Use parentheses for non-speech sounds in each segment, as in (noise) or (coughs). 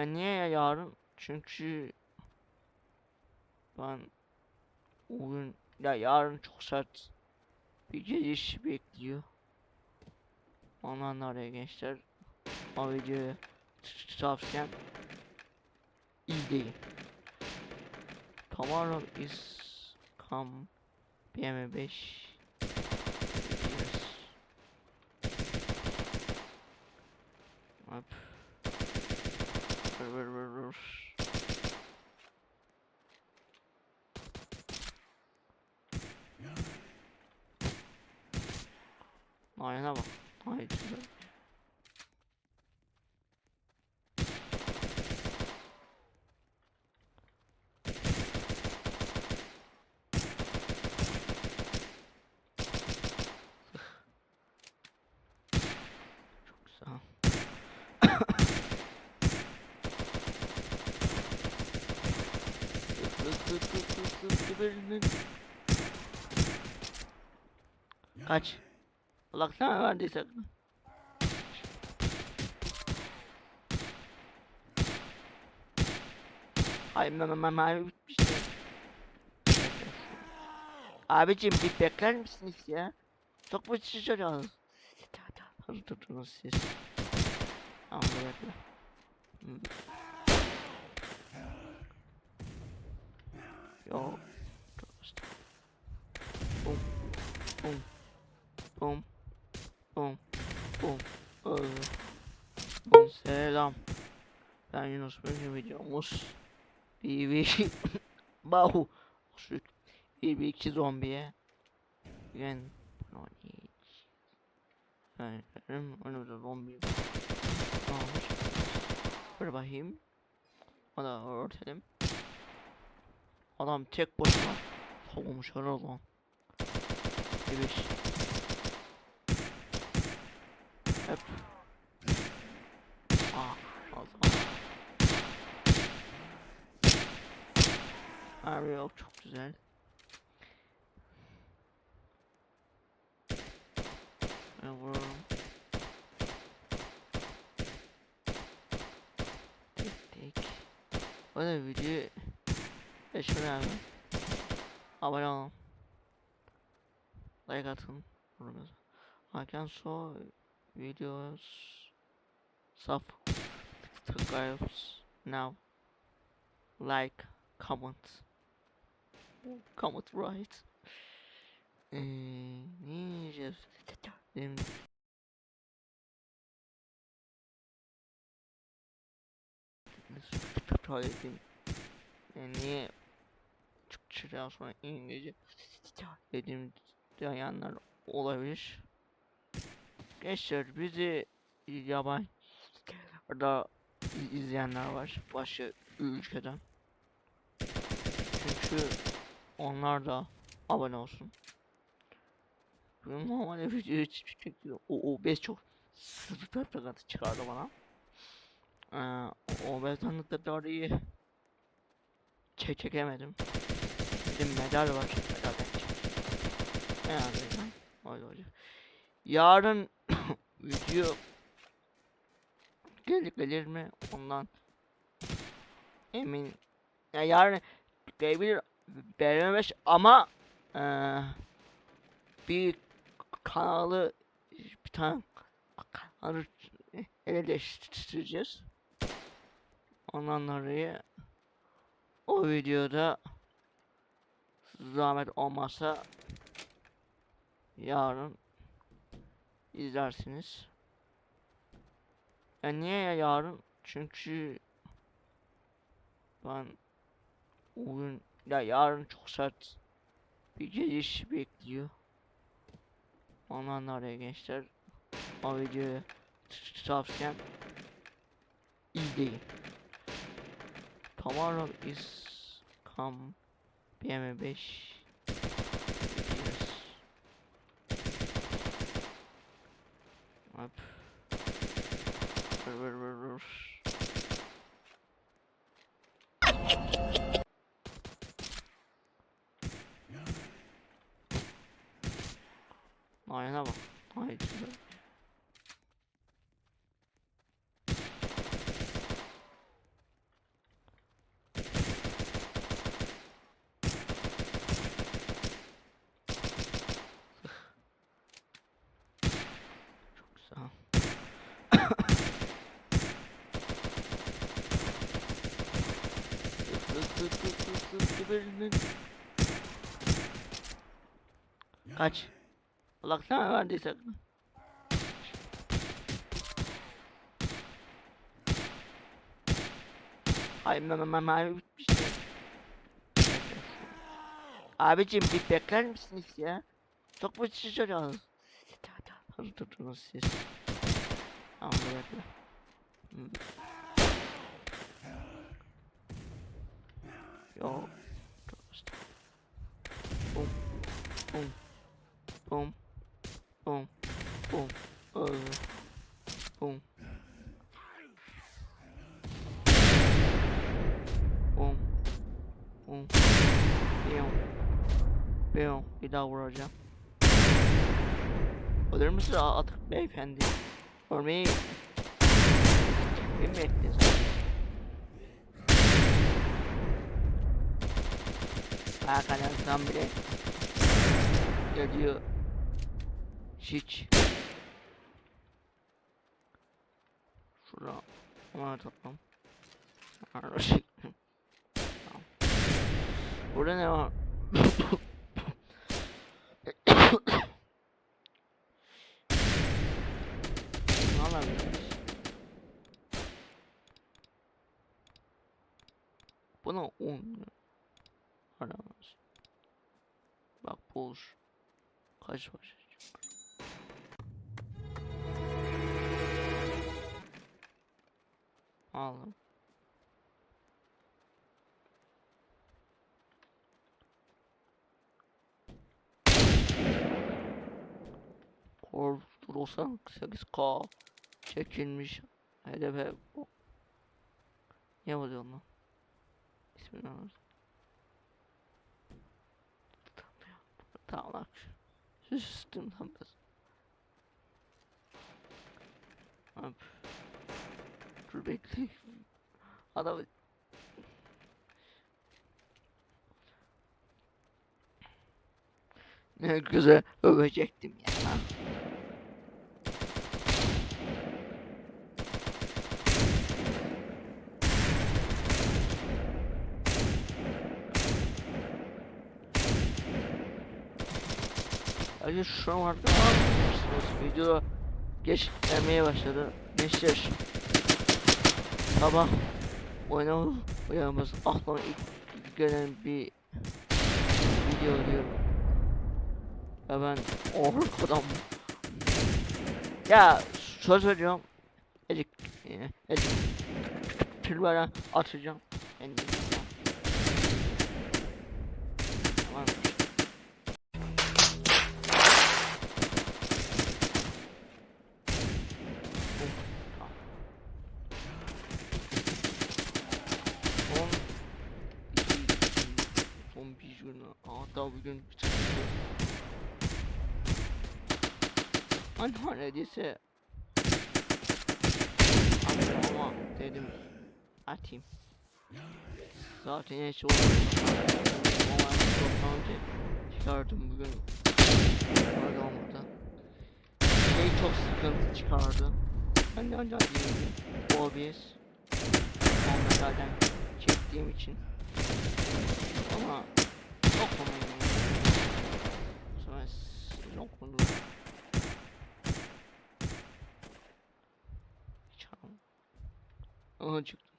Ya niye ya yarın? Çünkü ben oyun ya yarın çok sert bir geliş bekliyor. Ondan araya gençler o videoyu tavsiyem iyi. Tomorrow is come PM5 Yes. Hop. Vur vur vur vur. Ayna bak. Ay güzel. Çok güzel. Kaç. Allah sana verdiyse. Ay mama mama bitmiş. Abicim bir bekler misiniz ya? Çok mu çocuğunuz? Hadi tutunuz siz. Tamam bekle. Hmm. Yo. Bum. Bum. Bum. Bum. Bum. Bum. Bum. Selam. Ben Yunus bugün videomuz. BB. (laughs) Bahu. Süt. BB 2 zombiye. Bugün. bunu oynayacağız. Yani benim önümde zombi. Tamamdır. Dur bakayım. Onu da örtelim. Adam tek başına savunmuş herhalde beş. Hep. Aa, az Harbi yok çok güzel. Vururum. Tek tek. O da video Eşmer abi. Abone olun. Like atın. I can show videos. Subscribe now. Like, comment. Comment right. Benim tuvaletim niye çıktıktan sonra İngilizce dediğim dayanlar olabilir. Gençler bizi yabancı da izleyenler var başka ülkeden. Çünkü onlar da abone olsun. Normalde video çekiyor. O OBS çok sıfır takıntı çıkardı bana. Ee, OBS tanıkları çek çekemedim. Bir medal var. Medal Yani öyle olacak. Yarın (coughs) video gelir gelir mi ondan emin. Ya yarın gelebilir belirlemiş ama eee bir kanalı bir tane kanalı ele değiştireceğiz. Ondan dolayı o videoda zahmet olmazsa yarın izlersiniz. Ya niye ya yarın? Çünkü ben oyun ya yarın çok sert bir geliş bekliyor. Ondan araya gençler o videoyu tavsiyem değil. Tomorrow is come PM5 Hop. Ayna bak. Ay. Geberinin. Kaç. Allah sana verdiyse. Ay mama mama bitmişti. Abicim bir bekler misiniz ya? Çok mu çocuğunuz? Hadi tutunuz siz. Tamam bekle. Hmm. Yo. Bum. Bum. Bum. Bum. Bum. Öyle. Bum. Bum. Bum. Biyom. Biyom. Bir daha vuracağım. Ölür müsün atık beyefendi? Örmeyi... Kim mi ettiniz? Hakan Hasan bile geliyor. Hiç. Şurada ona toplam. Tamam. Burada ne var? ne alabiliriz? Buna 10 aramaz. Bak boş. Kaç var? Aldım. Kordur olsan 8K çekilmiş hedefe. Ne oluyor lan? İsmini Tamam. Sustum tam biraz. Abi. Dur bekle. Adam Ne güzel övecektim ya. Acı şu an artık anlamışsınız. Video geç gelmeye başladı. Gençler. Sabah oyna uyanmaz aklıma ilk gelen bir video diyorum. Ya ben orkadan Ya söz veriyorum. Elik elik Tülveren atacağım. Kendimi. Bugün bitirdi. Hani neredeyse ama, dedim atayım. Zaten hiç olmadı. Ama çok önce çıkardım bugün. Öyle olmadı. Şey çok sıkıntı çıkardı. Ben de ancak değildim. OBS. Ondan zaten çektiğim için. Ama çok komik. Yok bunu. Çal. Aha çıktı.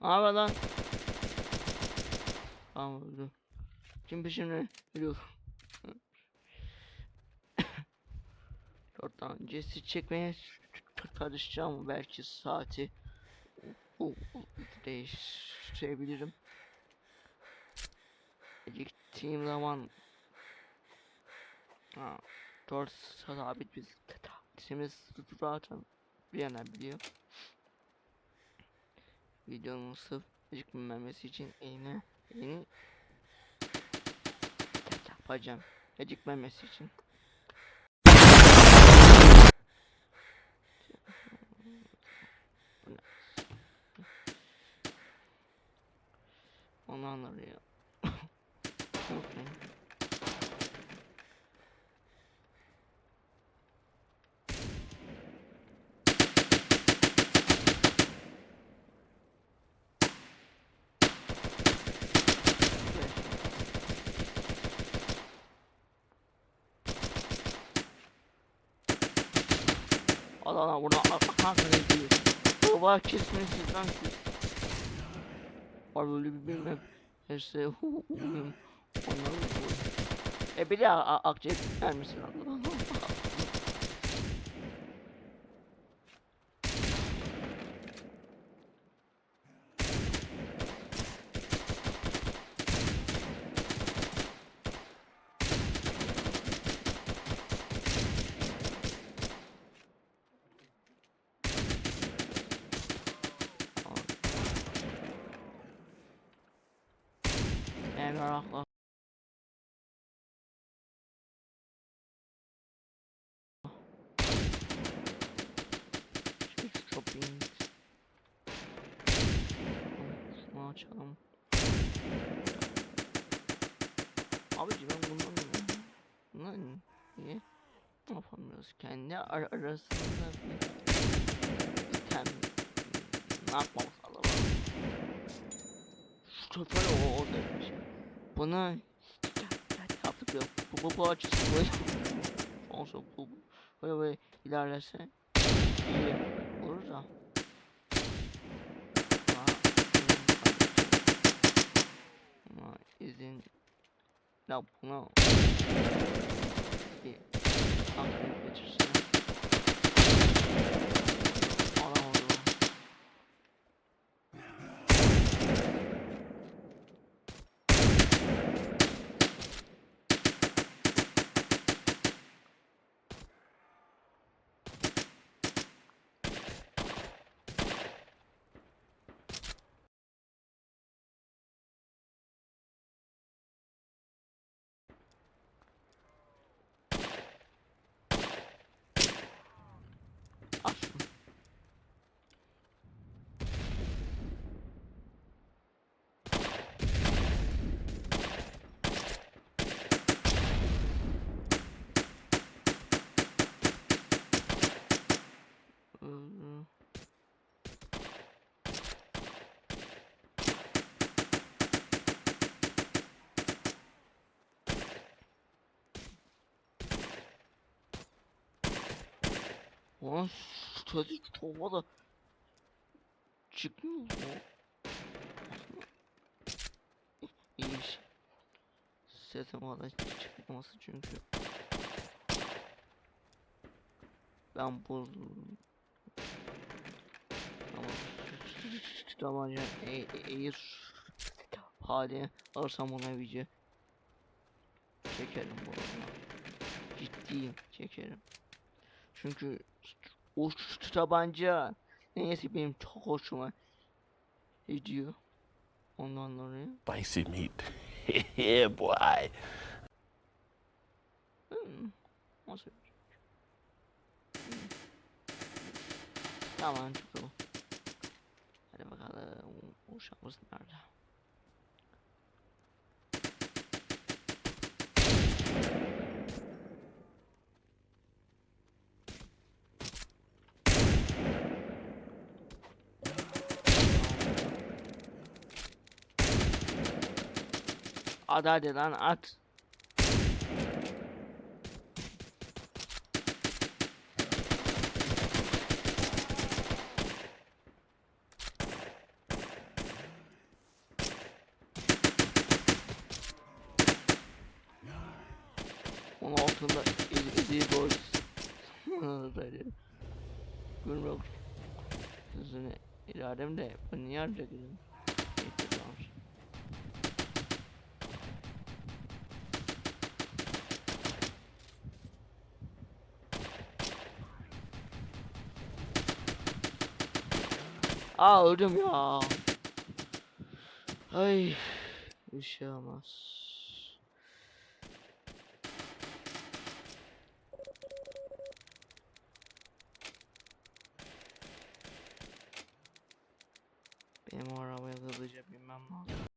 Abi lan. Tamam öldü. Kim peşimde geliyor. Oradan (laughs) öncesi çekmeye çalışacağım belki saati değiştirebilirim. Gittiğim zaman ha, 4 sabit biz isimiz zaten bir yana biliyor. Videonun sırf acıkmamesi için yine yeni yapacağım. Acıkmamesi için. Bu ne? Onu anlıyor. (laughs) okay. Adamlar buna hakkını ediyor. Baba kesmesi lan siz. Var bir bilmem. (laughs) Onları vurdu. E bir de a- akçe Allah. Ne meraklı. Şu shopping. Şunu açalım. Abici ben bundan bundan niye yapamıyoruz? Kendi ar arasında bir item ne yapmamız lazım? Şu şoför o orada bir şey. Bunu yaptık ya. Bu bu bu açısı böyle. Olsa bu bu- böyle böyle ilerlese iyi olur da. Ama Ama izin ya buna bir aklını geçirsin. Allah Allah. Al şunu. Ee, Ulan çocuk tova da çıkmıyor mu? İyi iş. Sesim orada çıkması çünkü. Ben bu ama tabanca eğir hali alırsam ona video çekerim bu arada. Ciddiyim çekerim. Çünkü o şu tabanca neyse benim çok hoşuma gidiyor. Ondan dolayı. Spicy meat. (laughs) yeah, boy. Hmm, nasıl? Hmm. Tamam çıkalım. Hadi bakalım uşağımız nerede? At hadi lan at. Onun altında ezdiği boy. Böyle. Gülmek. Hızını iradem de bu niye harca gülüm? Neyse tamam. Aa öldüm ya. Ay. Bir şey olmaz. Benim o arabaya hızlıca binmem lazım.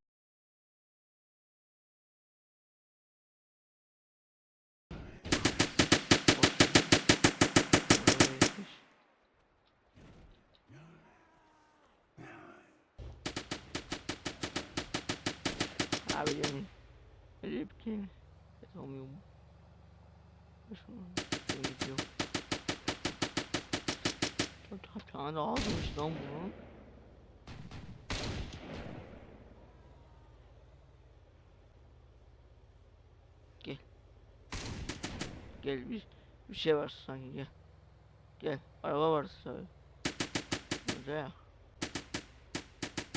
Abi yani şey olmuyor mu? Şunu gidiyor. Bir tane daha azmış lan bunun. Gel. Gel bir, bir şey var sanki gel. Gel. Araba var tabii. Güzel.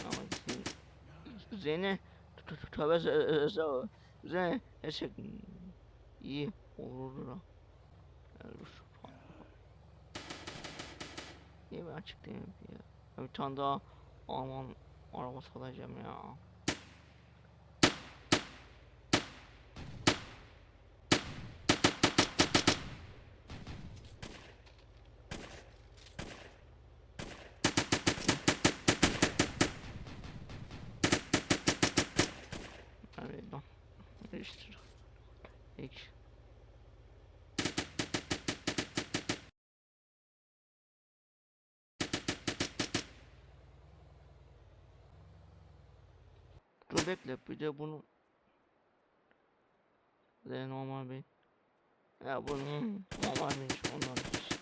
Ama sen- Zeyne tövbe Zeyne eşek iyi olur şu- Niye ben açık değilim? Ya Bir tane daha Alman arabası alacağım ya. Evet lan. Değiştir. Ek. Dur bekle bir de bunu de normal bir ya bunun normal bir ondan hiç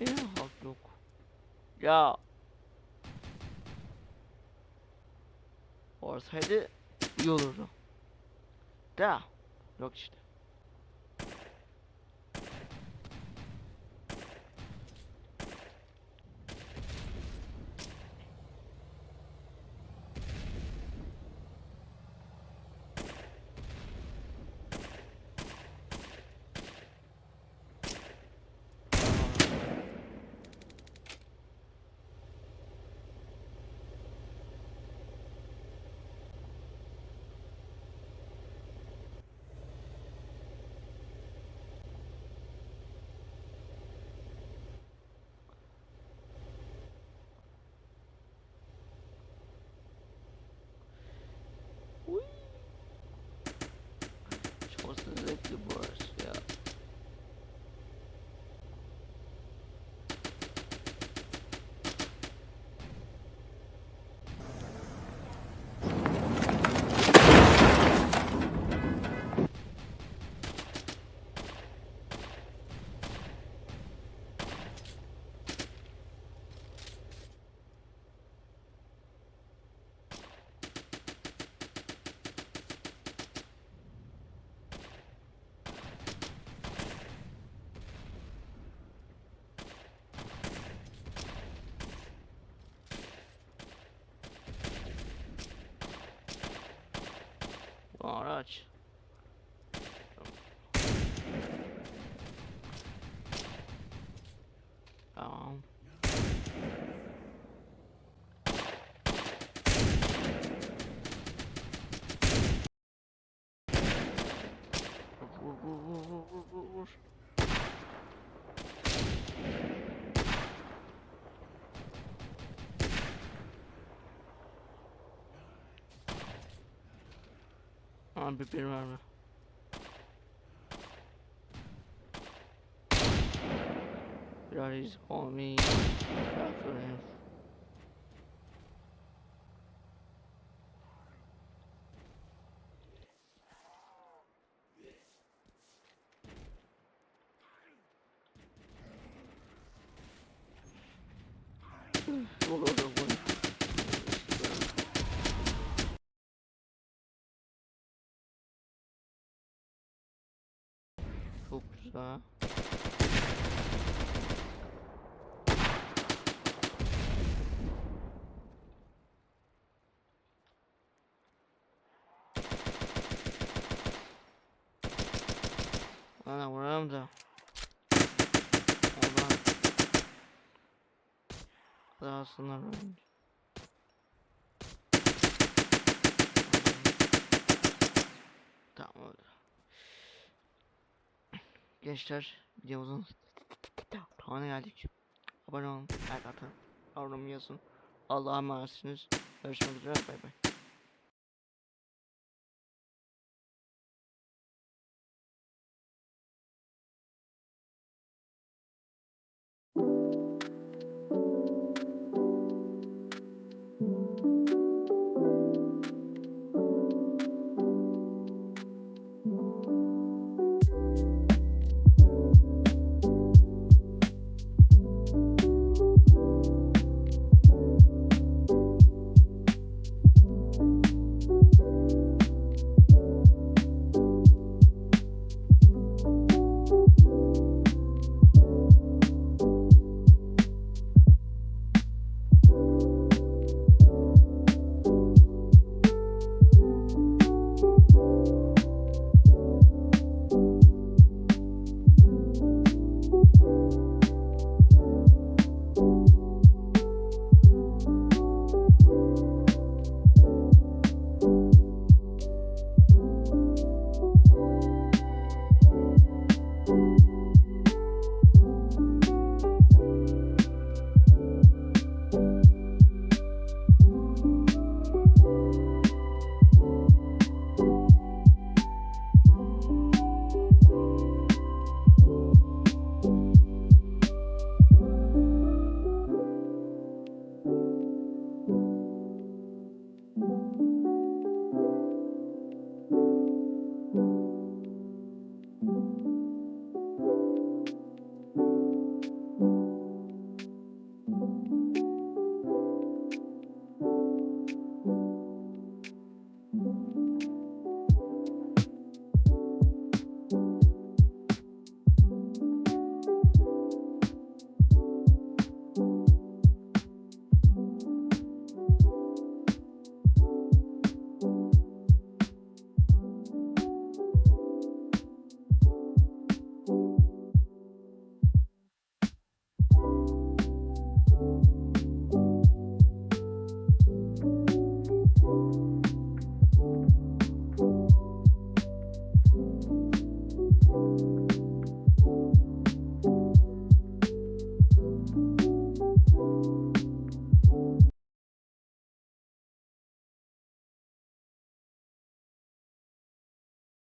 bir hak yok. Ya. Olsaydı iyi olurdu da yok işte the boys. Abi bir verme. Guys, (sighs) on me. After him. Vur vur vur. Çok güzel. Bana vuralım da. Oradan. Dağılsınlar önce. Tamam öyle. Gençler videomuzun sonuna geldik. Abone olun, like atın, yorum yazın. Allah'a emanetsiniz. Görüşmek üzere, bay bay.